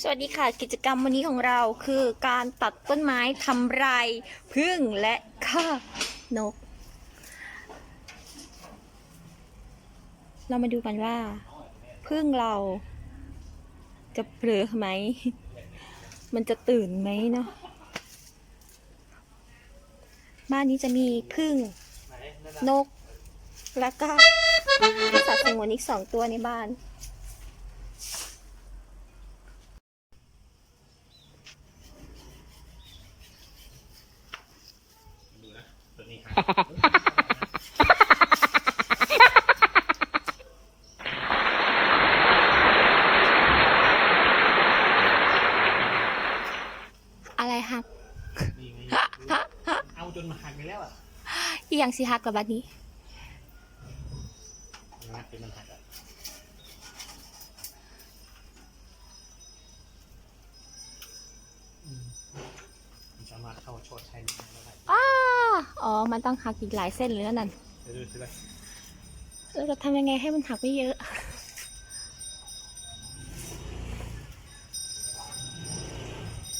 สวัสดีค่ะกิจกรรมวันนี้ของเราคือการตัดต้นไม้ทำลายพึ่งและฆ่านก เรามาดูกันว่า พึ่งเรา จะเปลือไหม มันจะตื่นไหมเนาะบ้านนี้จะมีพึ่งนก แล้วก็สัตว์สงวนอีกสองตัวในบ้าน ดูนะตัวนี้ อะไรฮักนี่ไงเอาจนมาหักไปแล้วอะอีหยังสิฮักกับบัดนี้งัดจนมันหัก มันต้องหักอีกหลายเส้นเลยนั่นเดี๋ยวดูสิเราจะทำยังไงให้มันหักไม่เยอะ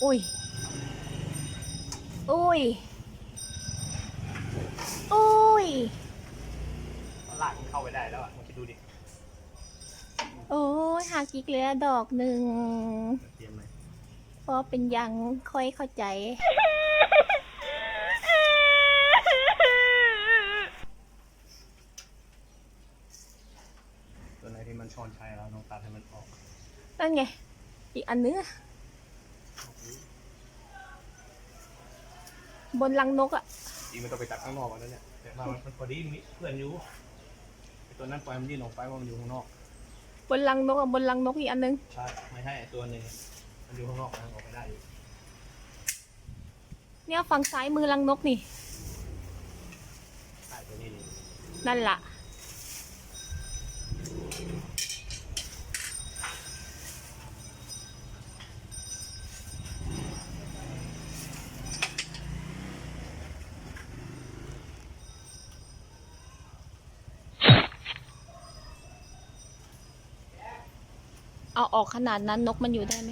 อุ้ย อุ้ย อุ้ยหลากมันเข้าไปได้แล้วอะลองคิดดูดิ โอ้ยหักอีกเหลือดอกหนึ่งเพราะเป็นยังค่อยเข้าใจ ตัวไหนที่มันชอนชัยเราต้องตัดให้มันออก นั่นไง อีกอันนึงอะบนรังนกอะจริงมันต้องไปตัดข้างนอกก่อนนะเนี่ยแต่ว่ามันพอดีมีเพื่อนอยู่ไอ้ตัวนั้นปล่อยมันยื่นออกไปว่ามันอยู่ข้างนอก บนรังนกอะบนรังนกอีกอันนึงใช่ ไม่ใช่ไอ้ตัวหนึ่งมันอยู่ข้างนอกมันออกไปได้อยู่เนี่ยฝั่งซ้ายมือรังนกนี่ใช่ตัวนี้นี่นั่นล่ะ เอาออกขนาดนั้นนกมันอยู่ได้ไหม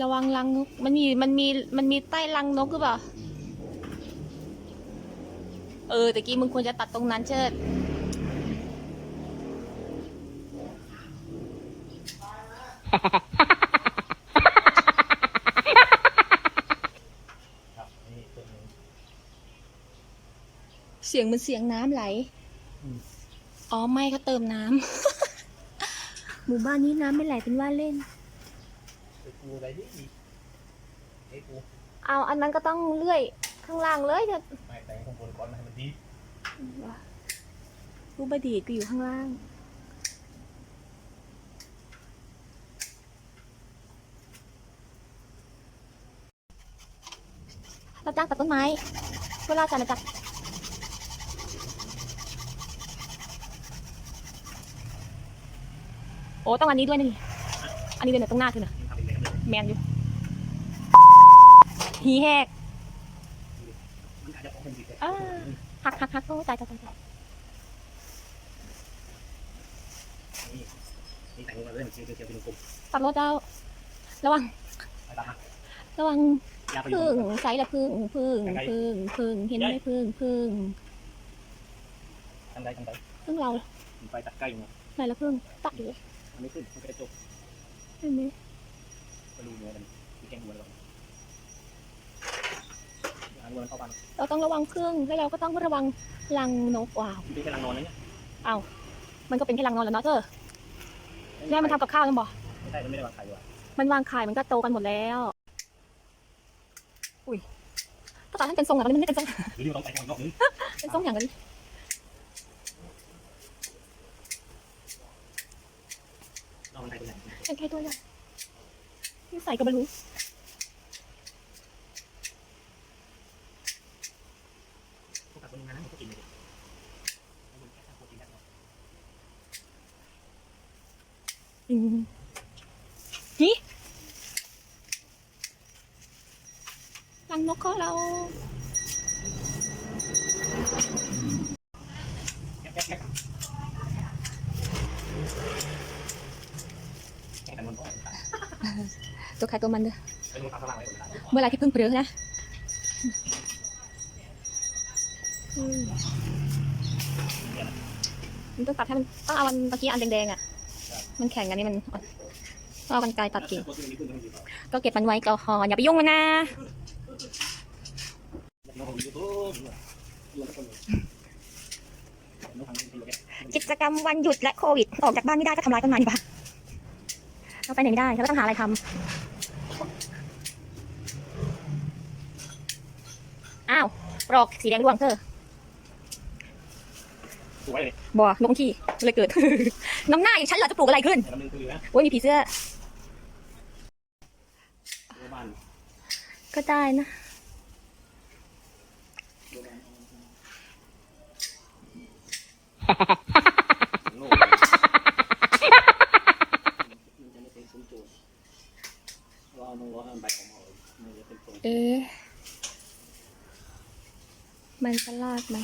ระวังรังนก มันมีมันมีมันมีใต้รังนกหรือเปล่า เออตะกี้มึงควรจะตัดตรงนั้นเชิดครับนี่ตัวหนึงเสียงมันเสียงน้ำไหล อืมอ๋อไม่เขาเติมน้ำ หมู่บ้านนี้น้ำไม่ไหลเป็นว่าเล่นไอ้กูอะไรดิไอ้กูเอาอันนั้นก็ต้องเลื่อยข้างล่างเลยเถอะไม่แต่งข้างบนก่อนมาให้มันดีรูบดีดก็อยู่ข้างล่าง รับจ้างตัดต้นไม้เพื่อราชอาณาจักร โอ้ต้องอันนี้ด้วยนี่ อันนี้ด้วยเนี่ยตรงหน้าคือน่ะมันทำเป็นแบบนี้แมนอยู่ฮีแหกมันอาจจะออกเป็นสีแดงอ่าหักหักหักโอ้ตายตายตายตายนี่นี่แต่งลงมาเลยมันเขียวๆเป็นกลมตัดรถเจ้าระวังๆไปตามหักระวังยาไปอยู่พึ่งไซส์ละพึ่งพึ่งพึ่งพึ่งเห็นไหมพึ่งพึ่งทางใดทางใดพึ่งเรามันไปตัดใกล้อยู่ไหนละพึ่งตัดอยู่ มันไม่ขึ้นมันก็จะจบเห็นไหมก็รู้เนื้อมันมีแกงหัวเราหางหัวมันเข้าไปเราต้องระวังพึ่งแล้วเราก็ต้องระวังรังนกว้าวมันเป็นกำลังนอนนะเนี่ยมันก็เป็นแค่รังนอนแหล้วเนาะเธอแม่มันทำกับข้าวยังบอกไม่ใช่มันไม่ได้วางไข่อยู่อะมันวางไข่มันก็โตกันหมดแล้ว อุ้ยถ้าตอนนั้นเป็นทรงแบบนี้มันไม่เป็นทรง หรือที่มันต้องไปทางนอกนึง เป็นทรงอย่างนั้น นอกมันไป ตรงไหนเป็นแค่ตัวอย่างที่ใส่กับบรรลุพวกกับคนงานนั้นมันก็กินเลยมันแค่ทำโปรตีนได้หรออืมหิรังนกของเรา แก๊กแก๊กแก๊ก ตัวใครตัวมันเด้อเป็นลงตามตารางไว้ก่อนได้เมื่อไหรที่พึ่งเผลอนะอืมมันต้องตัดให้มันต้องเอาอันเมื่อกี้อันแดงๆอะ มันแข็งกันนี่มันอ่อนต้องเอากันไกรตัดกิ่งตัวนี้ขึ้นตรงนี้ก็เก็บมันไว้ก็พออย่าไปยุ่งมันนะน้องของยูทูบยูทูบน้องทางยูทูบกิจกรรมวันหยุดและโควิด ออกจากบ้านไม่ได้ก็ทำลายต้นไม้ดีกว่า เราไปไหนไม่ได้เราก็ต้องหาอะไรทำอ้าวปลอกสีแดงร่วงเธอสวยเลยบัวลงที่เลยเกิด น้ำหน้าอย่างฉันเหรอจะปลูกอะไรขึ้นลำนึงคือนะโอ้ยมีผีเสื้อบ้านก็ได้นะ โลกมันจะไม่เป็นซุ้มโจรว่า เอาน้องเอาใบของเรามันจะเป็นตรง เอ๊ะมันจะรอดไหม